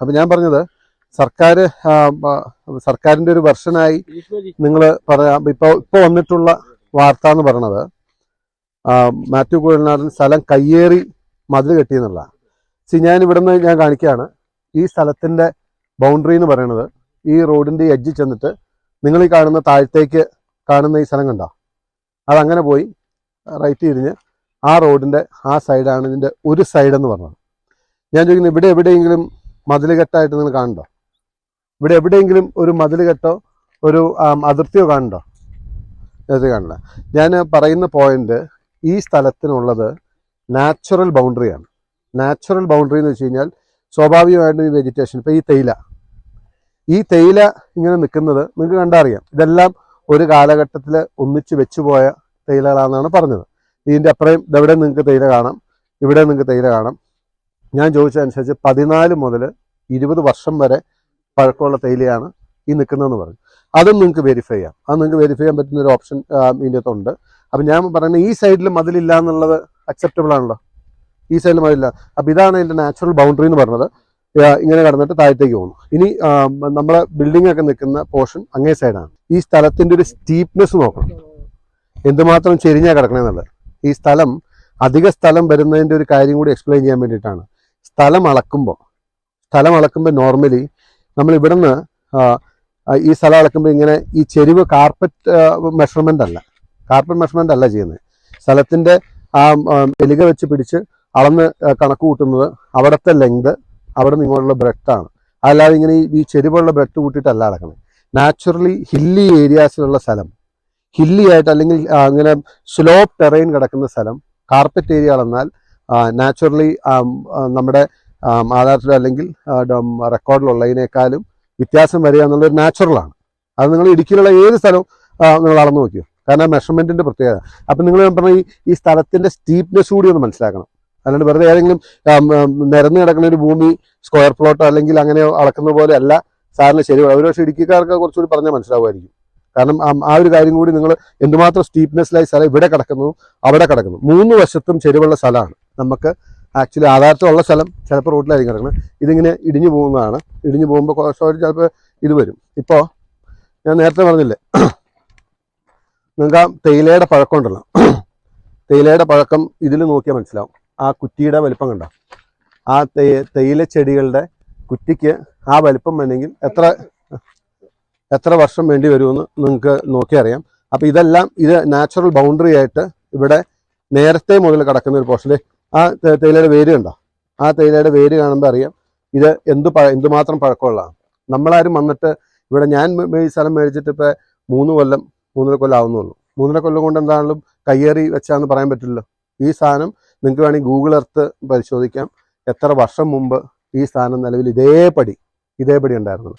അപ്പൊ ഞാൻ പറഞ്ഞത് സർക്കാർ സർക്കാരിന്റെ ഒരു വെർഷനായി നിങ്ങൾ പറയാം ഇപ്പൊ ഇപ്പൊ വന്നിട്ടുള്ള വാർത്ത എന്ന് പറയണത് മാത്യു കുഴൽനാടൻ സ്ഥലം കയ്യേറി മതിൽ കെട്ടിയെന്നുള്ള. സി ഞാൻ ഇവിടുന്ന് ഞാൻ കാണിക്കുകയാണ്. ഈ സ്ഥലത്തിന്റെ ബൗണ്ടറി എന്ന് പറയുന്നത് ഈ റോഡിന്റെ എഡ്ജിൽ ചെന്നിട്ട് നിങ്ങൾ ഈ കാണുന്ന താഴത്തേക്ക് കാണുന്ന ഈ സ്ഥലം കണ്ടോ? അതങ്ങനെ പോയി റൈറ്റ് തിരിഞ്ഞ് ആ റോഡിന്റെ ആ സൈഡാണ് ഇതിന്റെ ഒരു സൈഡെന്ന് പറഞ്ഞത്. ഞാൻ ചോദിക്കുന്നത് ഇവിടെ എവിടെയെങ്കിലും മതിൽ കെട്ടായിട്ട് നിങ്ങൾ കാണുന്നുണ്ടോ? ഇവിടെ എവിടെയെങ്കിലും ഒരു മതിൽ കെട്ടോ ഒരു അതിർത്തിയോ കാണുന്നുണ്ടോ? ഇത് കാണില്ല ഞാൻ പറയുന്ന പോയിന്റ് ഈ സ്ഥലത്തിനുള്ളത് നാച്ചുറൽ ബൗണ്ടറിയാണ് നാച്ചുറൽ ബൗണ്ടറി എന്ന് വെച്ച് കഴിഞ്ഞാൽ സ്വാഭാവികമായിട്ടും ഈ വെജിറ്റേഷൻ ഇപ്പൊ ഈ തേയില. ഈ തേയില ഇങ്ങനെ നിൽക്കുന്നത് നിങ്ങൾക്ക് കണ്ടറിയാം. ഇതെല്ലാം ഒരു കാലഘട്ടത്തിൽ ഒന്നിച്ച് വെച്ചുപോയ തേയിലകളാണെന്നാണ് പറഞ്ഞത്. ഇതിന്റെ അപ്പുറം ഇതെവിടെ നിങ്ങൾക്ക് തേയില കാണാം ഇവിടെ നിങ്ങൾക്ക് തേയില കാണാം. ഞാൻ ചോദിച്ചതനുസരിച്ച് പതിനാല് മുതൽ ഇരുപത് വർഷം വരെ പഴക്കമുള്ള തേയിലയാണ് ഈ നിൽക്കുന്നതെന്ന് പറഞ്ഞു. അതും നിങ്ങൾക്ക് വെരിഫൈ ചെയ്യാം. അത് നിങ്ങൾക്ക് വെരിഫൈ ചെയ്യാൻ പറ്റുന്ന ഒരു ഓപ്ഷൻ ഇതിന്റെ അകത്തുണ്ട് അപ്പം ഞാൻ പറയുന്നത് ഈ സൈഡിൽ മതിലില്ല എന്നുള്ളത് അക്സെപ്റ്റബിൾ ആണല്ലോ. ഈ സൈഡിൽ മതിലില്ല അപ്പം ഇതാണ് ഇതിന്റെ നാച്ചുറൽ ബൗണ്ടറി എന്ന് പറഞ്ഞത്. ഇങ്ങനെ കടന്നിട്ട് താഴത്തേക്ക് പോകുന്നു. ഇനി നമ്മുടെ ബിൽഡിംഗ് ഒക്കെ നിൽക്കുന്ന പോർഷൻ അങ്ങേ സൈഡാണ് ഈ സ്ഥലത്തിന്റെ ഒരു സ്റ്റീപ്നെസ് നോക്കണം. എന്തുമാത്രം ചെരിഞ്ഞാൽ കിടക്കണമെന്നുള്ളത് ഈ സ്ഥലം അധിക സ്ഥലം വരുന്നതിന്റെ ഒരു കാര്യം കൂടി എക്സ്പ്ലെയിൻ ചെയ്യാൻ വേണ്ടിയിട്ടാണ്. സ്ഥലം അളക്കുമ്പോൾ സ്ഥലം അളക്കുമ്പോൾ നോർമലി നമ്മൾ ഇവിടുന്ന് ഈ സ്ഥലം അളക്കുമ്പോൾ ഇങ്ങനെ ഈ ചെരുവ് കാർപ്പറ്റ് മെഷർമെന്റ് അല്ല. കാർപ്പറ്റ് മെഷർമെന്റ് അല്ല ചെയ്യുന്നത്. സ്ഥലത്തിന്റെ ആ എലുക വെച്ച് പിടിച്ച് അളന്ന് കണക്ക് കൂട്ടുന്നത് അവിടുത്തെ ലെങ്ത് അവിടെ നിന്ന് ഇങ്ങോട്ടുള്ള ബ്രെഡാണ് അല്ലാതെ ഇങ്ങനെ ഈ ചെരിവുള്ള ബ്രെഡ് കൂട്ടിയിട്ടല്ല അളക്കണം നാച്ചുറലി ഹില്ലി ഏരിയാസിലുള്ള സ്ഥലം ഹില്ലി ആയിട്ട് അല്ലെങ്കിൽ അങ്ങനെ സ്ലോപ്പ് ടെറൈൻ കിടക്കുന്ന സ്ഥലം കാർപ്പറ്റ് ഏരിയ അളന്നാൽ നാച്ചുറലി നമ്മുടെ ആധാരത്തിൽ അല്ലെങ്കിൽ റെക്കോർഡിലുള്ളതിനേക്കാളും വ്യത്യാസം വരിക എന്നുള്ളൊരു നാച്ചുറലാണ് അത് നിങ്ങൾ ഇടുക്കിയിലുള്ള ഏത് സ്ഥലവും നിങ്ങൾ അളന്നു നോക്കിയോ? കാരണം മെഷർമെന്റിന്റെ പ്രത്യേകത. അപ്പം നിങ്ങൾ പറഞ്ഞ ഈ ഈ സ്ഥലത്തിന്റെ സ്റ്റീപ്നെസ് കൂടി ഒന്ന് മനസ്സിലാക്കണം. അല്ലാണ്ട് വെറുതെ ഏതെങ്കിലും നിരന്ന് കിടക്കുന്ന ഒരു ഭൂമി സ്ക്വയർ പ്ലോട്ടോ അല്ലെങ്കിൽ അങ്ങനെ അളക്കുന്ന പോലെ അല്ല സാറിന് ശരി ഒരു പക്ഷേ ഇടുക്കിക്കാർക്ക് കുറച്ചുകൂടി പറഞ്ഞാൽ മനസ്സിലാവുമായിരിക്കും. കാരണം ആ ഒരു കാര്യം കൂടി നിങ്ങൾ എന്തുമാത്രം സ്റ്റീപ്നെസ്സിലായി സ്ഥലം ഇവിടെ കിടക്കുന്നു അവിടെ കിടക്കുന്നു. മൂന്ന് വശത്തും ചെരുവുള്ള സ്ഥലമാണ്. നമുക്ക് ആക്ച്വലി ആധാരത്തിലുള്ള സ്ഥലം ചിലപ്പോൾ റോഡിലായിരിക്കും കിടക്കുന്നത്. ഇതിങ്ങനെ ഇടിഞ്ഞു പോകുന്നതാണ്. ഇടിഞ്ഞു പോകുമ്പോൾ കുറച്ച് ചിലപ്പോൾ ഇത് വരും. ഇപ്പോൾ ഞാൻ നേരത്തെ പറഞ്ഞില്ലേ? നിങ്ങൾക്ക് ആ തേയിലയുടെ പഴക്കം ഉണ്ടല്ലോ. തേയിലയുടെ പഴക്കം ഇതിൽ നോക്കിയാൽ മനസ്സിലാവും. ആ കുറ്റിയുടെ വലിപ്പം കണ്ട? ആ തേ തേയില ചെടികളുടെ കുറ്റിക്ക് ആ വലിപ്പം വേണമെങ്കിൽ എത്ര എത്ര വർഷം വേണ്ടി വരുമെന്ന് നിങ്ങൾക്ക് നോക്കി അറിയാം. അപ്പൊ ഇതെല്ലാം ഇത് നാച്ചുറൽ ബൗണ്ടറി ആയിട്ട് ഇവിടെ നേരത്തെ മുതൽ കിടക്കുന്ന ഒരു പോർഷനിൽ ആ തേയിലയുടെ വേര് കണ്ടോ? ആ തേയിലയുടെ വേര് കാണുമ്പോൾ അറിയാം ഇത് എന്ത് പഴ എന്തുമാത്രം പഴക്കമുള്ളതാണ്. നമ്മളാരും വന്നിട്ട് ഇവിടെ ഞാൻ ഈ സ്ഥലം മേടിച്ചിട്ട് ഇപ്പം മൂന്ന് കൊല്ലം മൂന്നര കൊല്ലം ആവുന്നുള്ളൂ. മൂന്നര കൊല്ലം കൊണ്ട് എന്താണെങ്കിലും കയ്യേറി വെച്ചാന്ന് പറയാൻ പറ്റില്ലല്ലോ. ഈ സാധനം നിങ്ങൾക്ക് വേണമെങ്കിൽ ഗൂഗിൾ എർത്ത് പരിശോധിക്കാം. എത്ര വർഷം മുമ്പ് ഈ സ്ഥാനം നിലവിൽ ഇതേപടി ഇതേപടി ഉണ്ടായിരുന്നത്.